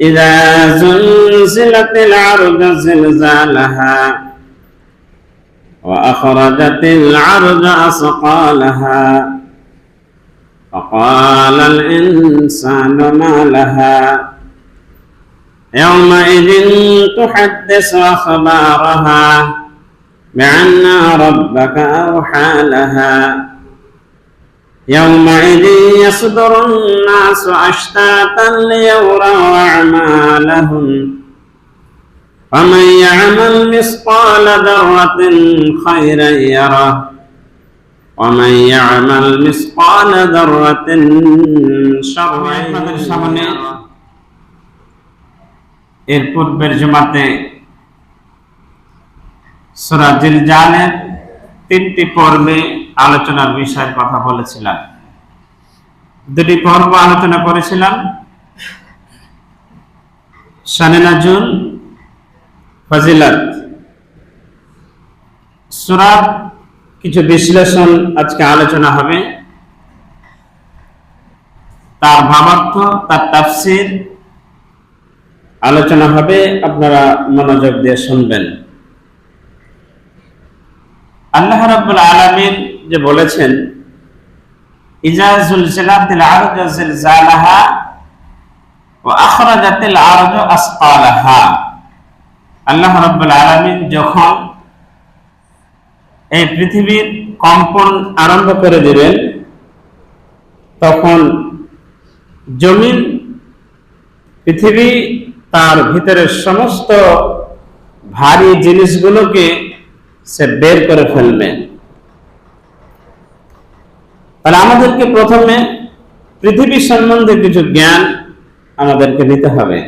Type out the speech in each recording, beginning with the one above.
إذا زلزلت الأرض زلزالها وأخرجت الأرض أثقالها فقال الإنسان ما لها يومئذ تحدث أخبارها بأن ربك أوحى لها يومئذ يصدر الناس أشتاتا ليروا أعمالهم فمن يعمل مثقال ذرة خيرا يره ومن يعمل مثقال ذرة شرا সামনে এর পূর্বের জমাতে সূরা জিলজালের তিনটি পর্বে আলোচনার বিষয়ের কথা বলেছিলাম। দুটি পর্ব আলোচনা করেছিলাম। শানে নাজুল ফজিলত কিছু বিশ্লেষণ আজকে আলোচনা হবে। তার ভাবার্থ, তার তাফসির আলোচনা হবে। আপনারা মনোযোগ দিয়ে শুনবেন। আল্লাহ রাব্বুল আলামিন যে বলেছেন আল্লাহ রাব্বুল আলামিন যখন এই পৃথিবীর কম্পন আরম্ভ করে দিবেন তখন জমিন, পৃথিবী তার ভিতরের সমস্ত ভারী জিনিসগুলোকে সে বের করে ফেলবে। তাহলে আমাদেরকে প্রথমে পৃথিবী সম্বন্ধে কিছু জ্ঞান আমাদেরকে নিতে হবে।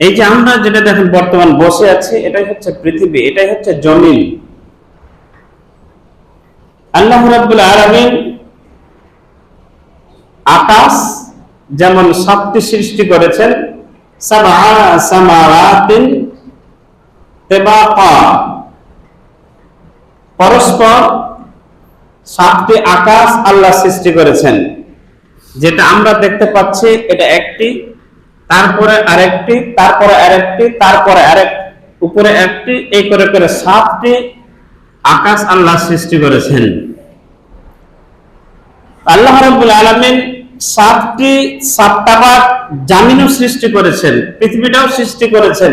এই যে আমরা যেটা দেখেন বর্তমান বসে আছি, এটাই হচ্ছে পৃথিবী, এটাই হচ্ছে জমিন। আল্লাহ রাব্বুল আলামিন আকাশ যেমন সাতটি সৃষ্টি করেছেন পরস্পর সাতটি আকাশ আল্লাহ সৃষ্টি করেছেন। যেটা আমরা দেখতে পাচ্ছি, এটা একটি, তারপরে আরেকটি তারপরে আরেকটি, তারপরে আরেক, উপরে একটি, এই করে করে সাতটি আকাশ আল্লাহ সৃষ্টি করেছেন। আল্লাহ রাব্বুল আলামিন সাতটি সাতটাবার জামিনও সৃষ্টি করেছেন, পৃথিবীটাও সৃষ্টি করেছেন।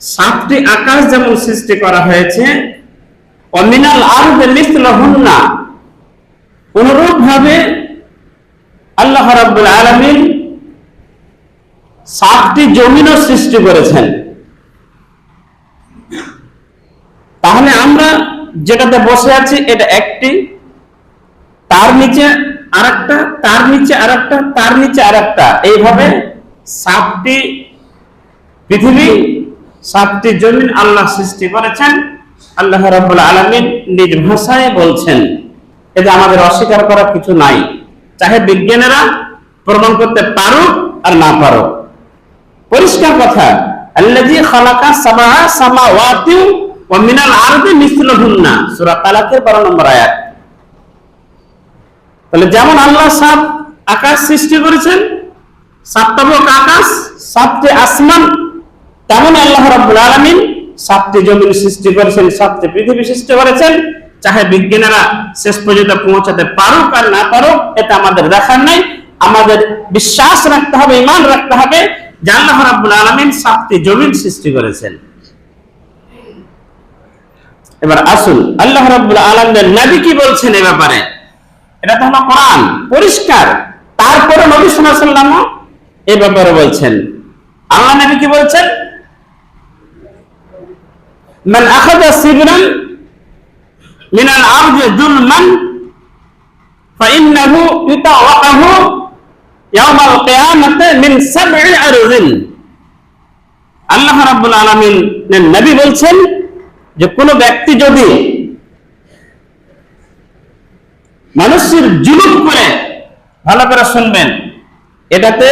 সাতটি আকাশ যেমন সৃষ্টি করা হয়েছে অমিনাল আরদ মিসলহুন্না অনুরূপ ভাবে আল্লাহ রাব্বুল আলামিন সাতটি জমিনও সৃষ্টি করেছেন। তাহলে আমরা যেটাতে বসে আছি, এটা একটি, তার নিচে আরেকটা, তার নিচে আরেকটা, তার নিচে আরেকটা। এইভাবে সাতটি পৃথিবী সাতটি জমিন আল্লাহ সৃষ্টি করেছেন। আল্লাহ রাব্বুল আলামিন নিজ ভাষায় বলছেন এতে আমাদের অস্বীকার করার কিছু নাই। চাহে বিজ্ঞানীরা প্রমাণ করতে পারুক আর না পারুক। পরিষ্কার কথা, আল্লাযী খালাকা সামা সামাওয়াতি ওয়া মিনাল আরদি সূরা তালাকের 12 নম্বর আয়াত। তাহলে যেমন আল্লাহ সাত আকাশ সৃষ্টি করেছেন সাতটাবক আকাশ, সাতটি আসমান তেমন আল্লাহ রাব্বুল আলামিন সাতটি জমিন সৃষ্টি করেছেন, সাতটি পৃথিবী সৃষ্টি করেছেন। চাহে বিজ্ঞানীরা শেষ পর্যন্ত পৌঁছাতে পারুক আর না পারুক, এটা আমাদের দেখার নাই। আমাদের বিশ্বাস রাখতে হবে ইমান রাখতে হবে যে আল্লাহ রাব্বুল আলামিন সাতটি জমিন সৃষ্টি করেছেন। এবার আসুন, আল্লাহ রাব্বুল আলামিনের নবী কি বলছেন এ ব্যাপারে? এটা তো হলো কোরআন, পরিষ্কার। তারপরে নবী সাল্লাল্লাহু আলাইহি ওয়াসাল্লাম এই ব্যাপারে বলছেন। আল্লাহ নবী কি বলছেন? মান আখাযা সিবরান মিনাল আরদি যুলমান فإنه يطوقه يوم القيامة من سبع أرض আল্লাহ রাব্বুল আলামিন নবী বলছেন যে কোন ব্যক্তি যদি মানুষের জুলুম করে ভালো করে শুনবেন এটাতে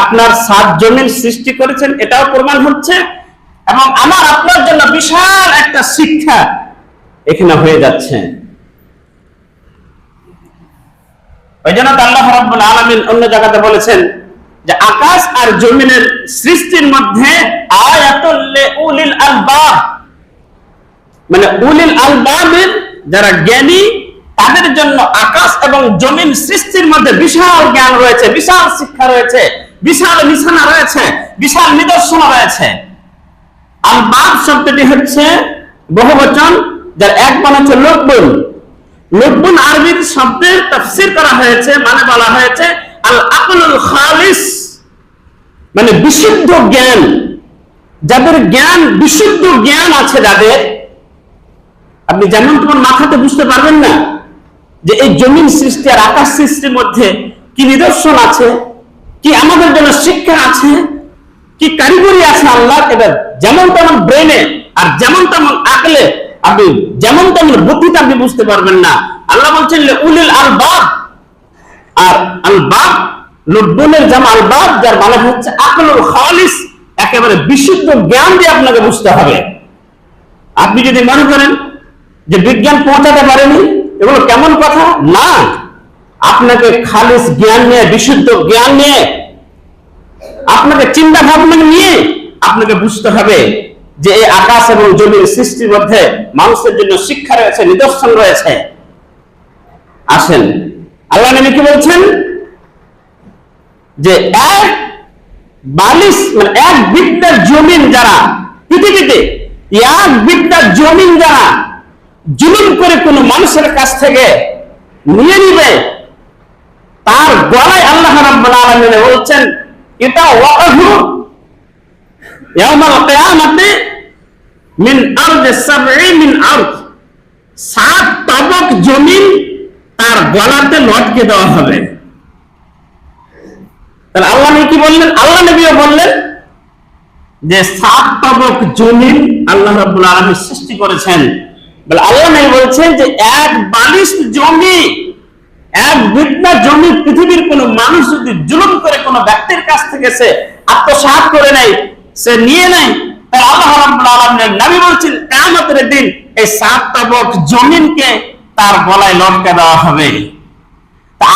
আপনার সাত জমিন সৃষ্টি করেছেন এটাও প্রমাণ হচ্ছে এবং আমার আপনার জন্য বিশাল একটা শিক্ষা এখানে হয়ে যাচ্ছে। ওই জন্য আল্লাহ রাব্বুল আলামিন অন্য জায়গাতে বলেছেন যে আকাশ আর জমিনের সৃষ্টির মধ্যে লিউলিল আলবাব মানে উলিল আলবাবের যারা জ্ঞানী, তাদের জন্য আকাশ এবং জমিন সৃষ্টির মধ্যে বিশাল জ্ঞান রয়েছে, বিশাল শিক্ষা রয়েছে, বিশাল নিশানা রয়েছে, বিশাল নিদর্শন রয়েছে। আলবাব শব্দটি হচ্ছে বহুবচন, যার এক মানে হচ্ছে লোকবন। লোকবন আরবির শব্দের তফসির করা হয়েছে মানে বলা হয়েছে আল আকলুল খালিস মানে বিশুদ্ধ জ্ঞান। যাদের জ্ঞান, বিশুদ্ধ জ্ঞান আছে যাদের আপনি যেমন তোমার মাথাতে বুঝতে পারবেন না যে এই জমিন সৃষ্টি আর আকাশ সৃষ্টির মধ্যে কি নিদর্শন আছে, কি আমাদের জন্য শিক্ষা আছে কি কারিগরি আছে আল্লাহ? এটা যেমন তেমন ব্রেনে আর যেমন তেমন আকলে আপনি যেমন তেমন বুদ্ধিতে আপনি বুঝতে পারবেন না। আল্লাহ বলছেন উলিল আলবাব। আর আলবাব লুব্বনের জামা আলবাব, যার মানে হচ্ছে আকলুল খালিস, একেবারে বিশুদ্ধ জ্ঞান দিয়ে আপনাকে বুঝতে হবে। আপনি যদি মনে করেন যে বিজ্ঞান পৌঁছাতে পারেনি, এগুলো কেমন কথা? না। আপনাকে খালিস জ্ঞান নিয়ে, বিশুদ্ধ জ্ঞান নিয়ে আপনাকে চিন্তা ভাবনা নিয়ে আপনাকে বুঝতে হবে যে এই আকাশ এবং জমির সৃষ্টির মধ্যে মানুষের জন্য শিক্ষা রয়েছে, নিদর্শন রয়েছে। আসেন, আল্লাহ নবী কি বলছেন? যে এক বালিশ মানে এক বিদ্যার জমিন যারা, পৃথিবীতে এক বিদ্যার জমিন যারা জুলুম করে কোন মানুষের কাছ থেকে নিয়ে নিবে, তার গলায় আল্লাহ রাব্বুল আলামিন বলছেন এটা মিন আরদ মিন আরদ সাত তবক জমিন তার গলাতে লটকে দেওয়া হবে। তাহলে আল্লাহ কি বললেন? আল্লাহ নবীও বললেন যে সাত তবক জমিন আল্লাহ সৃষ্টি করেছেন। বলে আল্লাহ নবী বলছেন যে এক বালিশ জমি এক বিঘ্না জমি পৃথিবীর কোন মানুষ যদি জুলুম করে কোন ব্যক্তির কাছ থেকে সে আত্মসাৎ করে নেয়, সে নিয়ে নেয়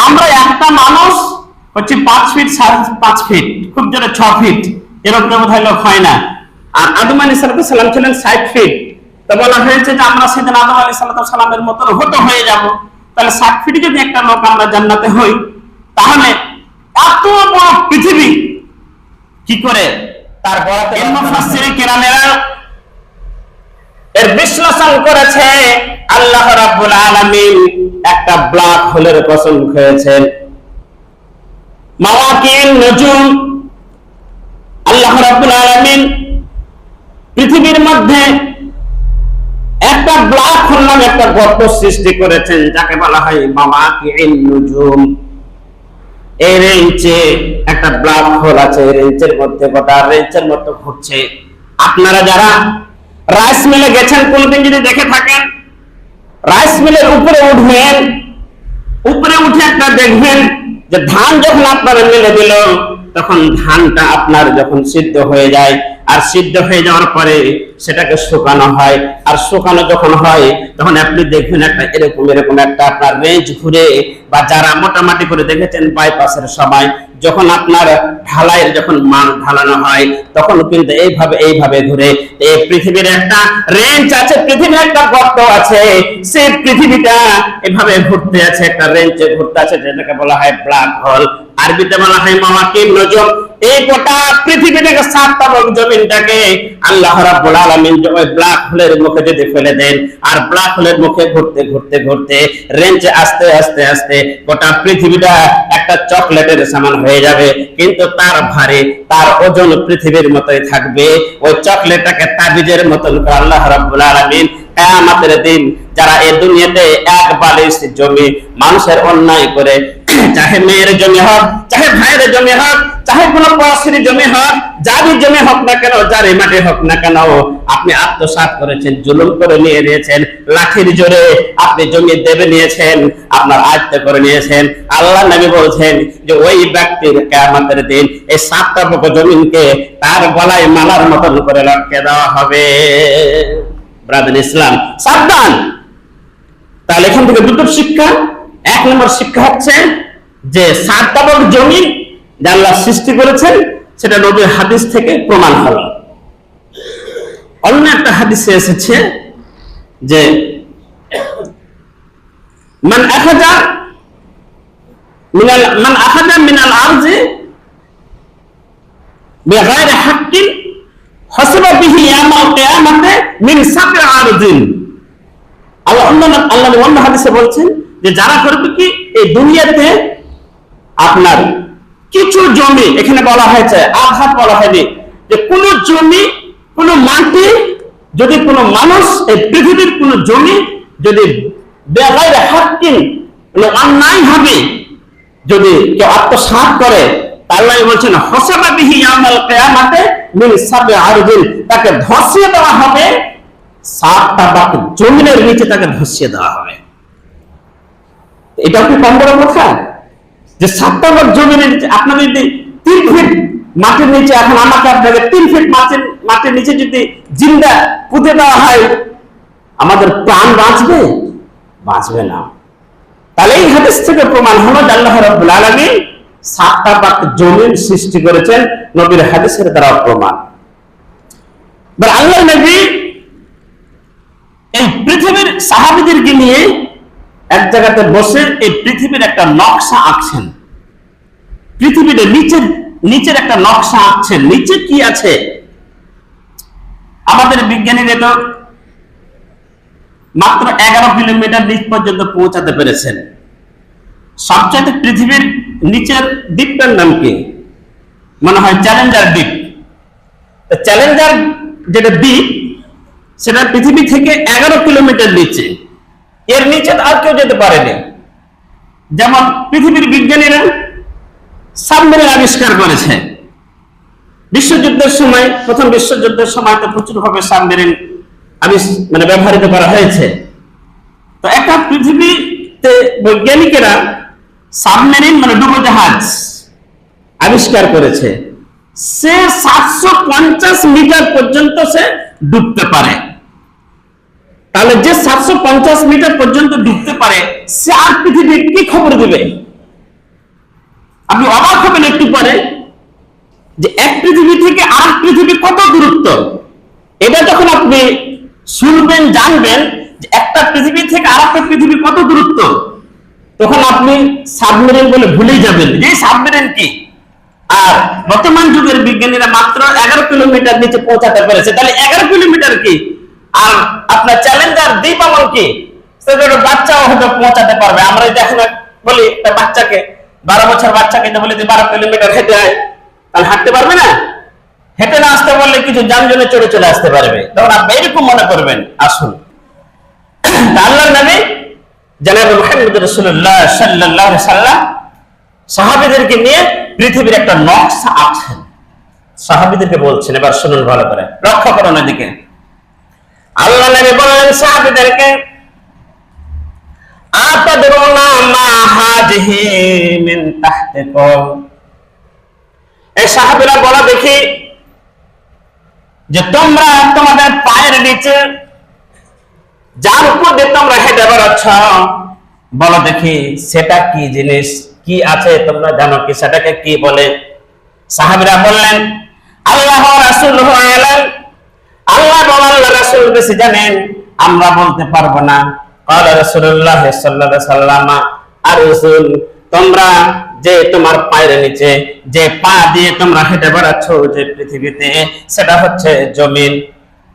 আমরা একটা মানুষ হচ্ছে পাঁচ ফিট সাড়ে পাঁচ ফিট, খুব ছ ফিট, এরকম বোধ হয় না। আর সালাম ছিলেন ফিট। বলা হয়েছে যে আমরা সেদিন আদম আলী সালামের মতন হতো হয়ে যাব। তাহলে ষাট ফিটে যদি একটা লোক আমরা জান্নাতে হই, তাহলে এত বড় পৃথিবী কি করে তার এর বিশ্লেষণ করেছে, আল্লাহ রাব্বুল আলামিন একটা ব্ল্যাক হোলের কসম খেয়েছেন। মাওয়াকিন নজুম, আল্লাহ রাব্বুল আলামিন পৃথিবীর মধ্যে একটা ব্ল্যাক হোল নামে একটা গর্ত সৃষ্টি করেছেন যাকে বলা হয় মাওয়াকিন নজুম। এই রেঞ্চে একটা ব্ল্যাক হোল আছে, এই রেঞ্চের মধ্যে গোটা রেঞ্চের মধ্যে ঘুরছে। আপনারা যারা রাইস মিলে গেছেন, কোনদিন যদি দেখে থাকেন, রাইস মিলের উপরে উঠবেন, উপরে উঠে একটা দেখবেন যে ধান যখন আপনারা মিলে দিল তখন ধানটা আপনার যখন সিদ্ধ হয়ে যায় আর সিদ্ধ হয়ে যাওয়ার পরে সেটাকে শুকানো হয়। আর শুকানো যখন হয়, তখন আপনি দেখবেন একটা এরকম এরকম একটা আপনার রেঞ্জ ঘুরে বা যারা মোটামুটি করে দেখেছেন বাইপাসের সবাই যখন আপনার ঢালাইয়ের যখন মাল ঢালানো হয়, তখন কিন্তু এইভাবে এইভাবে ঘুরে এই পৃথিবীর একটা রেঞ্জ আছে, পৃথিবীর একটা গর্ত আছে, সেই পৃথিবীটা এভাবে ঘুরতে আছে, একটা রেঞ্জে ঘুরতে আছে, যেটাকে বলা হয় ব্ল্যাক হোল আরবিতে বলা হয় মাওয়াকিব নজম। এই গোটা পৃথিবীটাকে সাত তাবক জমিনটাকে আল্লাহ রাব্বুল আলামিন ওই ব্ল্যাক হোলের মুখে যদি ফেলে দেন, আর ব্ল্যাক হোলের মুখে ঘুরতে ঘুরতে ঘুরতে রেঞ্জে আস্তে আস্তে আস্তে গোটা পৃথিবীটা একটা চকলেটের সমান হয়ে যাবে। কিন্তু তার ভারে, তার ওজন পৃথিবীর মতোই থাকবে। ওই চকলেটটাকে তাবিজের মতন করে আল্লাহ রাব্বুল আলামিন কিয়ামতের দিন যারা এই দুনিয়াতে এক বালিশ জমি, মানুষের অন্যায় করে, চাহে মেয়ের জমি হোক, চাহে ভাইয়ের জমি হোক চাহে কোনো পড়াশির জমি হোক, যারই জমি হোক না কেন, যারই মাটি হোক না কেন, আপনি আত্মসাৎ করেছেন, জুলুম করে নিয়ে নিয়েছেন, লাঠির জোরে আপনি জমি দেবে নিয়েছেন, আপনার আয়ত্ত করে নিয়েছেন। আল্লাহ নবী বলছেন যে ওই ব্যক্তির কেয়ামতের দিন এই সাতটা পক্ষ জমিনকে তার গলায় মালার মতন করে লটকে দেওয়া হবে। ব্রাদার ইসলাম, সাবধান! তাহলে এখান থেকে দুটো শিক্ষা। এক নম্বর শিক্ষা হচ্ছে যে সাতটা জমি যা আল্লাহ সৃষ্টি করেছেন, সেটা নবীর হাদিস থেকে প্রমাণ হলো। অন্য একটা হাদিসে এসেছে যে, মান আখাজা মিনাল, মান আখাজা মিনাল আরজি বিগাইরি হাক্কিন হাসবা বিহি ইয়ামাল কিয়ামাতে মিন সাব'i আরদিন আল্লাহ আল্লাহ অন্য হাদিসে বলছেন যে, যারা করবে কি? এই দুনিয়াতে আপনার কিছু জমি, এখানে বলা হয়েছে, আঘাত বলা হয়নি, যে কোন জমি, কোন মাটি, যদি কোনো মানুষ এই পৃথিবীর কোন জমি যদি অন্যায় ভাবে যদি কেউ আত্মসাৎ করে আল্লাহ বলছেন, হসাবা বিহি ইয়ামাল তাকে ধসিয়ে দেওয়া হবে, সাতটা বাক জমিনের নিচে তাকে ধসিয়ে দেওয়া হবে। এটা কি কম বড় কথা? যে সাতটা বাক জমিনের নিচে আপনার যদি তিন ফিট মাটির নিচে, এখন আমাকে আপনাকে তিন ফিট মাটির মাটির নিচে যদি জিন্দা পুঁতে দেওয়া হয়, আমাদের প্রাণ বাঁচবে? বাঁচবে না। তাহলে এই হাদিস থেকে প্রমাণ হলো আল্লাহ রাব্বুল আলামিন সাতটা বাক জমিন সৃষ্টি করেছেন, নবীর হাদিসের দ্বারা প্রমাণ। আল্লাহ নবী এই পৃথিবীর সাহাবিদেরকে নিয়ে এক জায়গাতে বসে এই পৃথিবীর একটা নকশা আঁকছেন। পৃথিবীর নিচের নিচের একটা নকশা আঁকছেন। নিচে কি আছে? আমাদের বিজ্ঞানীরা তো মাত্র এগারো কিলোমিটার নিচ পর্যন্ত পৌঁছাতে পেরেছেন। সবচাইতে পৃথিবীর নিচের দ্বীপটার নাম কি? মনে হয় চ্যালেঞ্জার দ্বীপ। চ্যালেঞ্জার যেটা দ্বীপ, সেটা পৃথিবী থেকে এগারো কিলোমিটার নিচে। এর নিচে আর কেউ যেতে পারেনি। যেমন পৃথিবীর বিজ্ঞানীরা সাবমেরিন আবিষ্কার করেছে। বিশ্বযুদ্ধের সময়, প্রথম বিশ্বযুদ্ধের সময় তো প্রচুর ভাবে সাবমেরিন মানে ব্যবহৃত করা হয়েছে। তো একটা পৃথিবীতে বৈজ্ঞানিকেরা সাবমেরিন মানে ডুবোজাহাজ আবিষ্কার করেছে। সে সাতশো পঞ্চাশ মিটার পর্যন্ত সে ডুবতে পারে। তাহলে যে সাতশো পঞ্চাশ মিটার পর্যন্ত ডুবতে পারে, সে আর পৃথিবীর কি খবর দেবে? আপনি অবাক হবেন একটু পরে যে এক পৃথিবী থেকে আর পৃথিবী কত দূরত্ব? এটা যখন আপনি শুনবেন, জানবেন যে একটা পৃথিবী থেকে আর একটা পৃথিবী কত দূরত্ব, তখন আপনি সাবমেরিন বলে ভুলেই যাবেন। যে সাবমেরিন কি? আর বর্তমান যুগের বিজ্ঞানীরা মাত্র এগারো কিলোমিটার নিচে পৌঁছাতে পেরেছে। তাহলে এগারো কিলোমিটার কি? আর আপনার চ্যালেঞ্জার দ্বীপ আমল কি? বাচ্চাও হয়তো পৌঁছাতে পারবে। আমরা যদি এখন বলি, একটা বাচ্চাকে, বারো বছর বাচ্চাকে বলি যে বারো কিলোমিটার হেঁটে আয়, তাহলে হাঁটতে পারবে না? হেঁটে না আসতে পারলে কিছু যানজনে চড়ে চলে আসতে পারবে। তখন আপনি এরকম মনে করবেন। আসুন। তা আল্লাহর নবী নিয়ে পৃথিবীর একটা নকশা আছেন সাহাবীদেরকে বলছেন, এবার শুনুন ভালো করে। লক্ষ্য করুন এদিকে আল্লাহ নবী বললেন সাহাবীদেরকে আতাদরুনা মা হাজিহি মিন তাহতিকুম? এই সাহাবীরা বলা দেখি যে তোমরা তোমাদের পায়ের নিচে যার উপর দিয়ে তোমরা হেঁটে বেড়াচ্ছ, বলো দেখি সেটা কি জিনিস? কি আছে তোমরা জানো কি? সেটাকে কি বলে? সাহাবিরা বললেন, আল্লাহ রাসূল আলাম আল্লাহ এবং আল্লাহ রাসূল বেশি জানেন আমরা বলতে পারবো না قال رسول الله صلى الله عليه وسلم আর রাসূল তোমরা যে তোমার পায়ের নিচে যে পা দিয়ে তোমরা হেঁটে বেড়াচ্ছ যে পৃথিবীতে সেটা হচ্ছে জমিন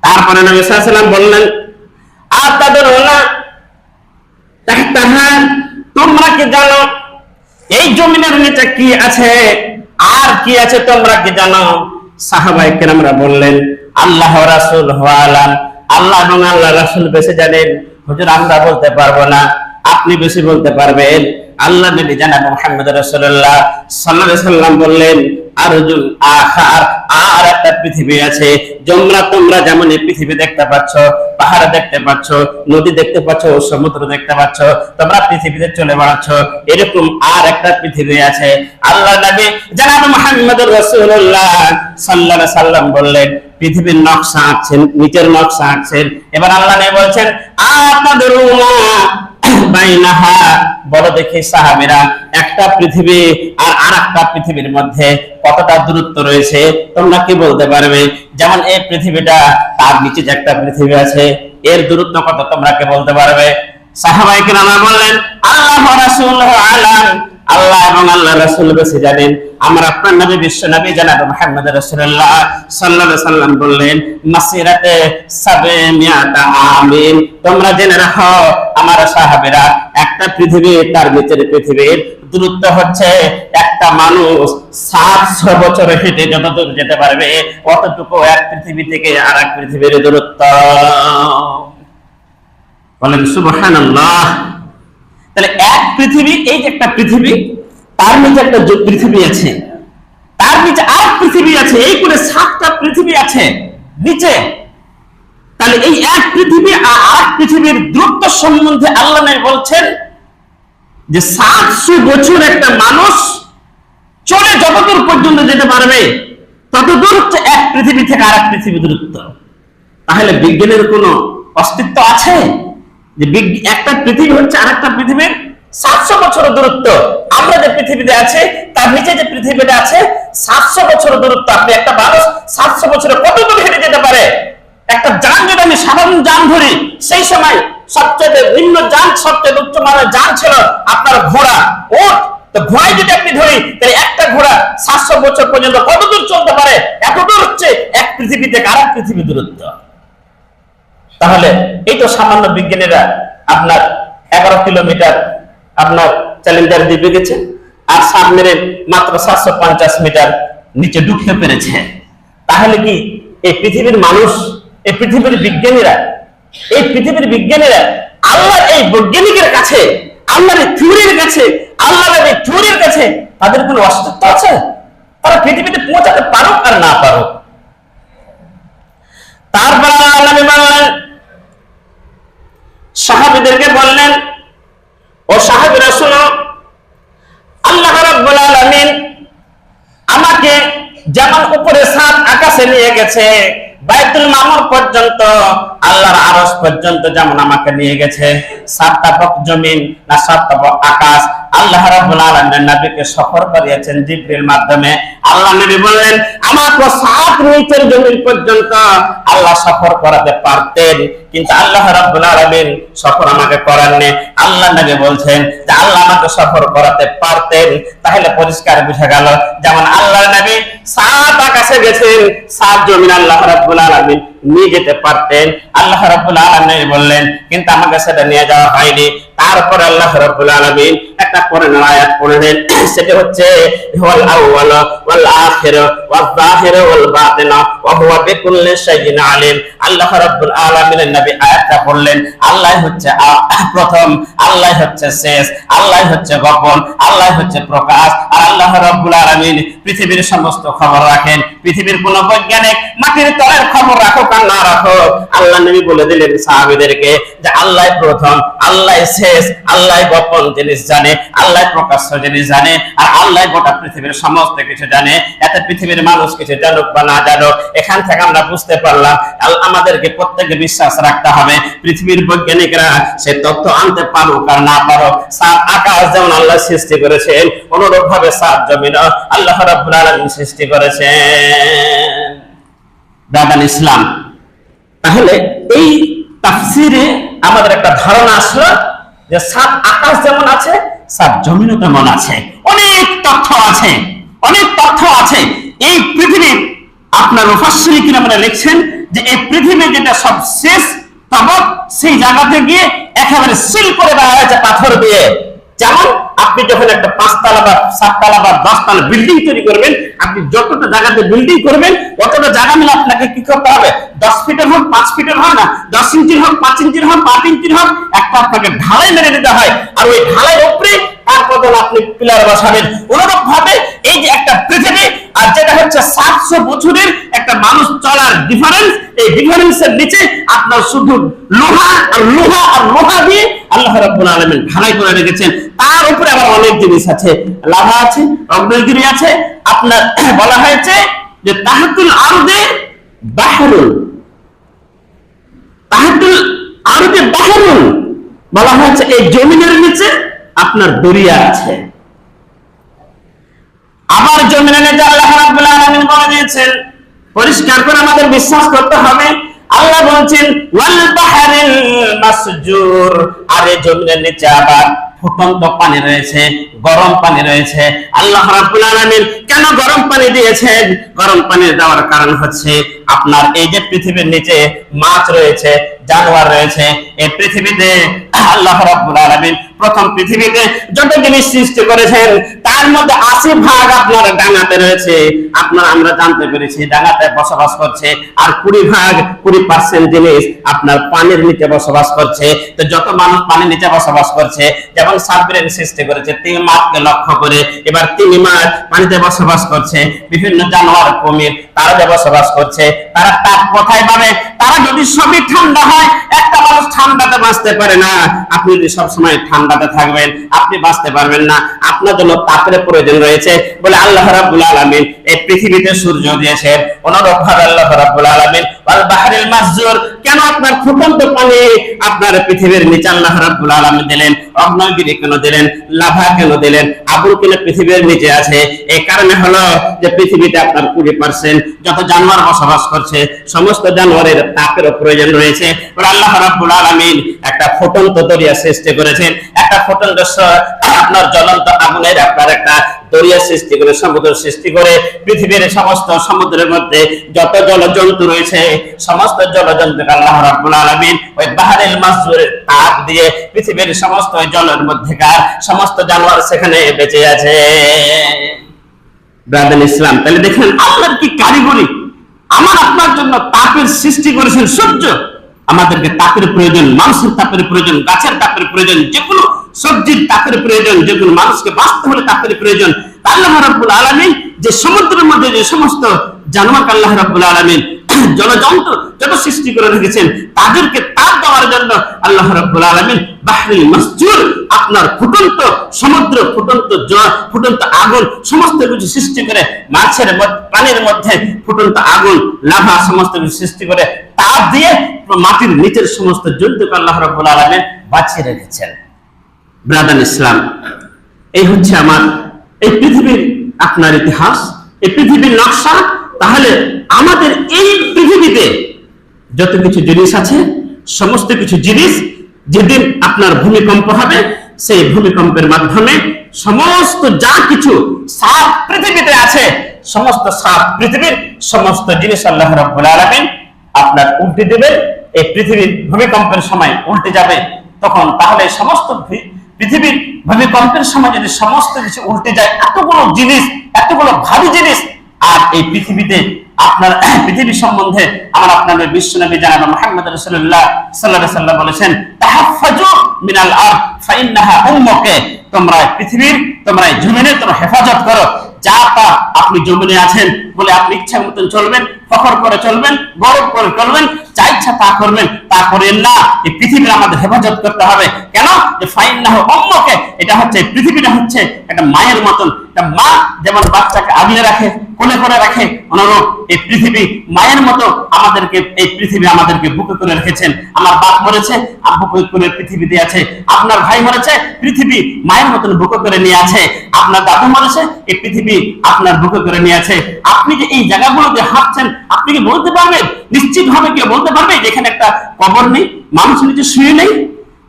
তারপরে নবী সাল্লাল্লাহু আলাইহি ওয়াসাল্লাম বললেন আতাদরুনা তাহতাহা তোমরা কি জানো এই জমিনের নিচে কি আছে আর কি আছে তোমরা কি জানো সাহাবাই কেরামরা বললেন আল্লাহ রাসূল আলাম। আল্লাহ এবং আল্লাহ রাসূল বেশি জানেন। হুজুর, আমরা বলতে পারব না। আপনি বেশি বলতে পারবেন। আল্লাহ নবী জানাব মুহাম্মদ রাসূলুল্লাহ সাল্লাল্লাহু আলাইহি সাল্লাম বললেন, আরজুল আখার, আর একটা পৃথিবী আছে। তোমরা তোমরা যেমন এই পৃথিবী দেখতে পাচ্ছ, পাহাড় দেখতে পাচ্ছ, নদী দেখতে পাচ্ছ, সমুদ্র দেখতে পাচ্ছ, তোমরা পৃথিবীতে চলে বেড়াচ্ছ। এরকম আর একটা পৃথিবী আছে। আল্লাহ নবী জানাব মুহাম্মদ রাসূলুল্লাহ সাল্লাল্লাহু আলাইহি সাল্লাম বললেন পৃথিবীর নকশা আঁকছেন, নিচের নকশা আঁকছেন। এবার আল্লাহ নবী বলছেন আপনাদের বড় দেখি সাহাবিরা, একটা পৃথিবী আর আর একটা পৃথিবীর মধ্যে কতটা দূরত্ব রয়েছে, তোমরা কি বলতে পারবে? যেমন এই পৃথিবীটা, তার নিচে যে একটা পৃথিবী আছে, এর দূরত্ব কত, তোমরা কি বলতে পারবে? সাহাবাই কিরামা বললেন, আল্লাহ রাসূলুল্লাহ আলাম। আল্লাহ এবং আল্লাহ রাসূল বেশি জানেন। আমার আপনার নবী, বিশ্ব নবী জানাব মুহাম্মদ রাসূলুল্লাহ সাল্লাল্লাহু আলাইহি সাল্লাম বললেন, মাসিরাতে সাবে মিয়াতা আমিন। তোমরা জেনে রাখো, আমার সাহাবীরা একটা পৃথিবী, তার ভিতরে পৃথিবীর দূরত্ব হচ্ছে একটা মানুষ সাতশো বছর হেঁটে যতদূর যেতে পারবে, অতটুকু এক পৃথিবী থেকে আর এক পৃথিবীর দূরত্ব। বলেন, সুবহানাল্লাহ। তাহলে এক পৃথিবী, এই যে একটা পৃথিবী, তার নিচে একটা পৃথিবী আছে। তার নিচে আর পৃথিবী আছে, এই করে সাতটা পৃথিবী আছে, নিচে। তাহলে এই এক পৃথিবী আর আরেক পৃথিবীর দূরত্ব সম্বন্ধে আল্লাহ নবী বলছেন যে সাতশো বছর একটা মানুষ চলে যতদূর পর্যন্ত যেতে পারবে, ততদূর হচ্ছে এক পৃথিবী থেকে আরেক পৃথিবী দূরত্ব। তাহলে বিজ্ঞানের কোনো অস্তিত্ব আছে? যে একটা পৃথিবী হচ্ছে আরেকটা পৃথিবীর সাতশো বছর দূরত্ব। আমরা যে পৃথিবীতে আছে, তার নিচে যে পৃথিবীটা আছে, সাতশো বছর দূরত্ব। আপনি একটা মানুষ সাতশো বছরে কত দূর হেঁটে যেতে পারে? একটা যান যদি আমি সাধারণ যান ধরি, সেই সময় সবচেয়ে নিম্ন যান সবচেয়ে উচ্চ মানের যান ছিল আপনার ঘোড়া। ওট তো ঘোড়ায় যদি আপনি ধরি, তাহলে একটা ঘোড়া সাতশো বছর পর্যন্ত কত দূর চলতে পারে? এত দূর হচ্ছে এক পৃথিবী থেকে আরেক পৃথিবী দূরত্ব। তাহলে এই তো সামান্য বিজ্ঞানীরা আপনার এগারো কিলোমিটার আপনার চ্যালেঞ্জার দিয়ে গেছে আর সাবমেরিন মাত্র সাতশো পঞ্চাশ মিটার নিচে ঢুকতে পেরেছে তাহলে কি এই পৃথিবীর মানুষ, এই পৃথিবীর বিজ্ঞানীরা, এই পৃথিবীর বিজ্ঞানীরা আল্লাহর এই বৈজ্ঞানিকের কাছে, আল্লাহর এই থিওরির কাছে, আল্লাহর এই থিওরির কাছে তাদের কোনো অস্তিত্ব আছে? তারা পৃথিবীতে পৌঁছাতে পারুক আর না পারুক। তারপর আল্লাহ সাহাবীদেরকে বললেন, ও সাহাবিরা শুনো আল্লাহ রাব্বুল আলামিন আমাকে যেমন উপরে সাত আকাশে নিয়ে গেছে, বাইতুল মামর পর্যন্ত, আল্লাহর আরস পর্যন্ত যেমন আমাকে নিয়ে গেছে। সাতটা পক জমিন না সাতটা পক আকাশ। আল্লাহ রাব্বুল আলামিন নবীকে সফর করিয়েছেন জিবরিল মাধ্যমে। আল্লাহ নবী বললেন, আমাকে সাত নিচের জমিন পর্যন্ত আল্লাহ সফর করাতে পারতেন, কিন্তু আল্লাহ রাব্বুল আলামিন সফর আমাকে করাননি। আল্লাহ নবী বলছেন যে, আল্লাহ আমাকে সফর করাতে পারতেন, তাহলে পরিষ্কার বুঝা গেল। যেমন আল্লাহ নবী সাত আকাশে গেছেন, সাত জমিন আল্লাহ রাব্বুল আলামিন নিয়ে যেতে পারতেন। আল্লাহ রাব্বুল আলামিন বললেন, কিন্তু আমাকে সেটা নিয়ে যাওয়া হয়নি। তারপর আল্লাহ রাব্বুল আলামিন একটা কোরআনের আয়াত পড়লেন, সেটা হচ্ছে, হুয়াল আউয়াল ওয়াল আখির ওয়াল যাহির ওয়াল বাতিন ওয়া হুয়া বিকুল্লি শাইইন আলিম। আল্লাহ রাব্বুল আলামিনের নবী আয়াতটা পড়লেন, আল্লাহ হচ্ছে প্রথম, আল্লাহ হচ্ছে শেষ, আল্লাহ হচ্ছে গোপন, আল্লাহ হচ্ছে প্রকাশ। আর আল্লাহ রাব্বুল আলামিন পৃথিবীর সমস্ত খবর রাখেন, পৃথিবীর কোন বৈজ্ঞানিক মাটির তলের খবর রাখো আর না রাখো আল্লাহ নবী বলে দিলেন সাহাবীদেরকে যে, আল্লাহ প্রথম, আল্লাহ শেষ আল্লাহ গোপন জিনিস জানে, আল্লাহ প্রকাশ্য জিনিস জানে, আর আল্লাহ গোটা পৃথিবীর সমস্ত কিছু জানে। পৃথিবীর মানুষ কিছু জানুক বা না জানুক, এখান থেকে আমরা বুঝতে পারলাম আমাদেরকে প্রত্যেকে বিশ্বাস রাখতে হবে। পৃথিবীর বৈজ্ঞানিকরা সে তথ্য আনতে পারুক আর না পারুক সাত আকাশ যেমন আল্লাহ সৃষ্টি করেছেন অনুরূপ ভাবে সাত জমিন আল্লাহ সৃষ্টি করেছেন। দাদান ইসলাম, তাহলে এই তাফসিরে আমাদের একটা ধারণা আসলো যে সাত আকাশ যেমন আছে, সাত জমিনও তেমন আছে। অনেক তথ্য আছে, অনেক তথ্য আছে। এই পৃথিবীর আপনার মুফাসসির কিরামরা লিখছেন যে এই পৃথিবী যেটা সব শেষ তবক সেই জায়গাতে গিয়ে একেবারে সিল করে দেওয়া হয়েছে পাথর দিয়ে। যেমন আপনি যখন একটা পাঁচতলা বা সাততলা বা দশতলা বিল্ডিং তৈরি করবেন, আপনি যতটা জায়গাতে বিল্ডিং করবেন, অতটা জায়গা মিলে আপনাকে কি করতে হবে? দশ ফিটের হোক, পাঁচ ফিটের হয় না, দশ ইঞ্চির হোক, পাঁচ ইঞ্চির হোক, পাঁচ ইঞ্চির হোক, একটা আপনাকে ঢালাই মেরে দিতে হয়। আর ওই ঢালাই উপরে তারপর আপনি পিলার বসাবেন। অনুরূপ ভাবে এই যে একটা পৃথিবী, আর যেটা হচ্ছে সাতশো বছরের একটা মানুষ চলার ডিফারেন্স এই ডিফারেন্সের নিচে আপনার শুধু লোহা আর লোহা আর লোহা দিয়ে আল্লাহ রাব্বুল আলামিন ঢালাই করে রেখেছেন। তার উপরে আবার অনেক জিনিস আছে। লাভা আছে অগ্নিগিরি আছে। আপনার বলা হয়েছে যে তাহাতুল আরদে বাহরুল তাহাতুল আরদে বাহরুল বলা হয়েছে, এই জমিনের নিচে আপনার দরিয়া আছে। আবার জমিনের নিচে আল্লাহ রাব্বুল আলামিন বলে দিয়েছেন, পরিষ্কার করে আমাদের বিশ্বাস করতে হবে আল্লাহ বলছেন, ওয়াল বাহরিল মাসজুর। আর জমিনের নিচে আবার ফুটন্ত পানি রয়েছে, গরম পানি রয়েছে। আল্লাহ রাব্বুল আলামিন কেন গরম পানি দিয়েছেন? গরম পানি দেওয়ার কারণ হচ্ছে আপনার এই যে পৃথিবীর নিচে মাছ রয়েছে, জানোয়ার রয়েছে, এই পৃথিবীতে আল্লাহ রাব্বুল আলামিন প্রথম পৃথিবীতে যত জিনিস সৃষ্টি করেছেন, তার মধ্যে আশি ভাগ আপনার ডাঙাতে রয়েছে। আপনার, আমরা জানতে পেরেছি ডাঙাতে বসবাস করছে, আর কুড়ি ভাগ, কুড়ি পার্সেন্ট জিনিস আপনার পানির নিচে বসবাস করছে। তো যত মানুষ পানির নিচে বসবাস করছে, যেমন সাবমেরিন সৃষ্টি করেছে, তিন মাছকে লক্ষ্য করে, এবার তিন মাছ পানিতে বসবাস করছে, বিভিন্ন জানোয়ার কুমির তারা বসবাস করছে। it তারা তাপ কোথায় পাবে? তারা যদি সবই ঠান্ডা হয়, একটা মানুষ ঠান্ডাতে বাঁচতে পারে না। আপনি যদি সবসময় ঠান্ডাতে থাকবেন, আপনি বাঁচতে পারবেন না। আপনার জন্য তাপের প্রয়োজন রয়েছে। বলে আল্লাহ রাব্বুল আলামিন, এই পৃথিবীতে সূর্য দিয়েছেন অনুরূপ ভাবে আল্লাহ রাব্বুল আলামিন, ওয়াল বাহরিল মাসজুর, কেন আপনার ফুটন্ত পানি আপনার পৃথিবীর নিচে আল্লাহ রাব্বুল আলামিন দিলেন? অগ্নগিরি কেন দিলেন? লাভা কেন দিলেন? আগুন কেন পৃথিবীর নিচে আছে? এই কারণে হলো যে পৃথিবীতে আপনার কুড়ি পার্সেন্ট যত জানোয়ার বসবাস করছে সমস্ত জানোয়ারের তাপের প্রয়োজন রয়েছে। আল্লাহ রাব্বুল আলামিন একটা ফুটন্ত দরিয়া সৃষ্টি করেছেন। একটা ফুটন্ত আপনার জ্বলন্ত আগুনের আপনার একটা দরিয়া সৃষ্টি করে, সমুদ্র সৃষ্টি করে। পৃথিবীর সমস্ত সমুদ্রের মধ্যে যত জলজন্তু রয়েছে, সমস্ত জলজন্তুকে আল্লাহ রাব্বুল আলামিন ওই বাহারেল মাসুরের তাপ দিয়ে পৃথিবীর সমস্ত জলের মধ্যেকার সমস্ত জানোয়ার সেখানে বেঁচে আছে। ব্রাদার ইসলাম, তাহলে দেখেন আল্লাহর কি কারিগরি? আমার আপনার জন্য তাপের সৃষ্টি করেছেন সূর্য। আমাদেরকে তাপের প্রয়োজন, মানুষের তাপের প্রয়োজন, গাছের তাপের প্রয়োজন যে কোনো সবজির তাপের প্রয়োজন যে কোনো মানুষকে বাঁচতে হলে তাপের প্রয়োজন। আল্লাহ রাব্বুল আলামিন যে সমুদ্রের মধ্যে যে সমস্ত জানোয়ার আল্লাহ রাব্বুল আলামিন জলযন্ত্র যত সৃষ্টি করে রেখেছেন, তাদেরকে তাপ দেওয়ার জন্য আল্লাহ রাব্বুল আলামিন বাহরিল মাসজুর আপনার ফুটন্ত সমুদ্র, ফুটন্ত জল ফুটন্ত আগুন, সমস্ত কিছু সৃষ্টি করে মাছের পানির মধ্যে ফুটন্ত আগুন, লাভা সমস্ত কিছু সৃষ্টি করে তাপ দিয়ে মাটির নিচের সমস্ত জন্তুকে আল্লাহ রাব্বুল আলামিন বাঁচিয়ে রেখেছেন। ব্রাদান ইসলাম, এই হচ্ছে আমার, এই পৃথিবীর আপনার ইতিহাস, এই পৃথিবীর নকশা তাহলে আমাদের এই পৃথিবীতে যত কিছু জিনিস আছে, সমস্ত কিছু জিনিস যেদিন আপনার ভূমিকম্প হবে, সেই ভূমিকম্পের মাধ্যমে সমস্ত যা কিছু সাত পৃথিবীতে আছে, সমস্ত সাত পৃথিবীর সমস্ত জিনিস আল্লাহ রাব্বুল আলামিন আপনার উল্টে দেবেন এই পৃথিবীর ভূমিকম্পের সময় উল্টে যাবে। তখন তাহলে সমস্ত পৃথিবীর ভূমিকম্পের সময় যদি সমস্ত কিছু উল্টে যায়, এতগুলো জিনিস, এতগুলো ভারী জিনিস আর এই পৃথিবীতে আপনার, পৃথিবী সম্বন্ধে আমার আপনার বিশ্ব নবী জানাব মোহাম্মদ আলাইহি সাল্লাম বলেছেন হেফাজত করো। যা আপনি জমিনে আছেন বলে আপনি ইচ্ছা মতন চলবেন করে চলবেন করে চলবেন তা করবেন, তা করেন না। এই পৃথিবীর আমাদের হেফাজত করতে হবে। কেন? ফাইন অম্মকে এটা হচ্ছে, পৃথিবীটা হচ্ছে একটা মায়ের মতন মা যেমন বাচ্চাকে আগলে রাখে, কোলে করে রাখে, অনুরূপ এই পৃথিবী মায়ের মতো আমাদেরকে, এই পৃথিবী আমাদেরকে বুকে করে রেখেছেন। আমার বাপ মরেছে আছে। আপনার ভাই মরেছে, পৃথিবী মায়ের মতন বুকে করে নিয়ে আছে। আপনার দাদু মরেছে, এই পৃথিবী আপনার বুকে করে নিয়ে আছে। আপনি যে এই জায়গাগুলোতে হাঁটছেন, আপনি কি বলতে পারবেন? নিশ্চিত ভাবে কেউ বলতে পারবে যে এখানে একটা কবর নেই? মানুষ নিচে শুয়ে নেই?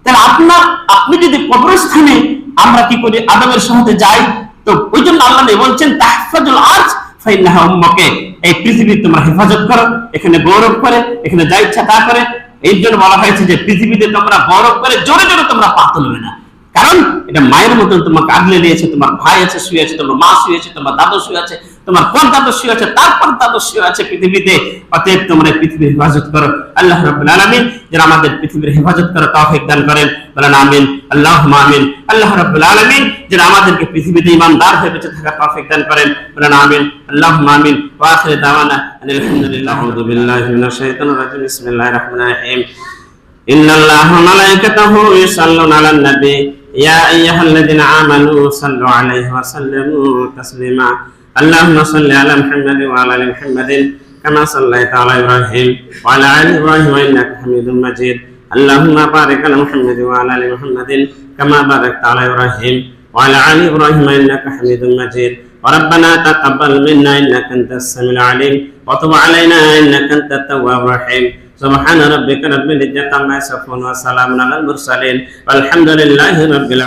তাহলে আপনার, আপনি যদি কবরস্থানে আমরা কি করি? আদমের সহতে যাই তো ওই জন্য আল্লাহ বলছেন, তাহফাজুল এই পৃথিবী তোমরা হেফাজত করো, এখানে গৌরব করে, এখানে যা ইচ্ছা তা করে। এই জন্য বলা হয়েছে যে পৃথিবীতে তোমরা গৌরব করে, জোরে জোরে তোমরা পা তুলবে না। কারণ এটা মায়ের মতন তোমাকে আগলে নিয়েছে, তোমার ভাই আছে, শুয়ে আছে, তোমার মা শুয়ে আছে, তোমার দাদু শুয়ে আছে। তোমার পর্দাদর্শী আছে, তার পর্দাদর্শী আছে পৃথিবীতে। অতএব তোমরা পৃথিবীর হেফাজত করো। আল্লাহ রাব্বুল আলামিন যারা আমাদের পৃথিবীর হেফাজত করো তৌফিক দান করেন, বলেন আমিন আল্লাহ আমিন, আল্লাহ রাব্বুল আলামিন যারা আমাদেরকে পৃথিবীতে ইমানদার হয়ে বেঁচে থাকার তৌফিক দান করেন, বলেন আমিন আল্লাহ আমিন। ওয়া আখির দাওয়ানা আলহামদুলিল্লাহ। আউযু বিল্লাহি মিনাশ শাইতানির রাজিম। বিসমিল্লাহির রহমানির রহিম। ইন্নাল্লাহা ওয়া মালায়েকাতাহু ইউসাল্লুনা আলান নবী ইয়া আইয়ুহাল্লাযীনা আমানু সাল্লু আলাইহি ওয়া সাল্লিমু তাসলিমা। اللهم صل على محمد وعلى آل محمد كما صليت على إبراهيم وعلى آل إبراهيم إنك حميد مجيد. اللهم بارك على محمد وعلى آل محمد كما باركت على إبراهيم وعلى آل إبراهيم إنك حميد مجيد. وربنا تقبل منا إنك أنت السميع العليم وتب علينا إنك أنت التواب الرحيم. سبحان ربك رب العزة عما يصفون وسلام على المرسلين والحمد لله رب العالمين.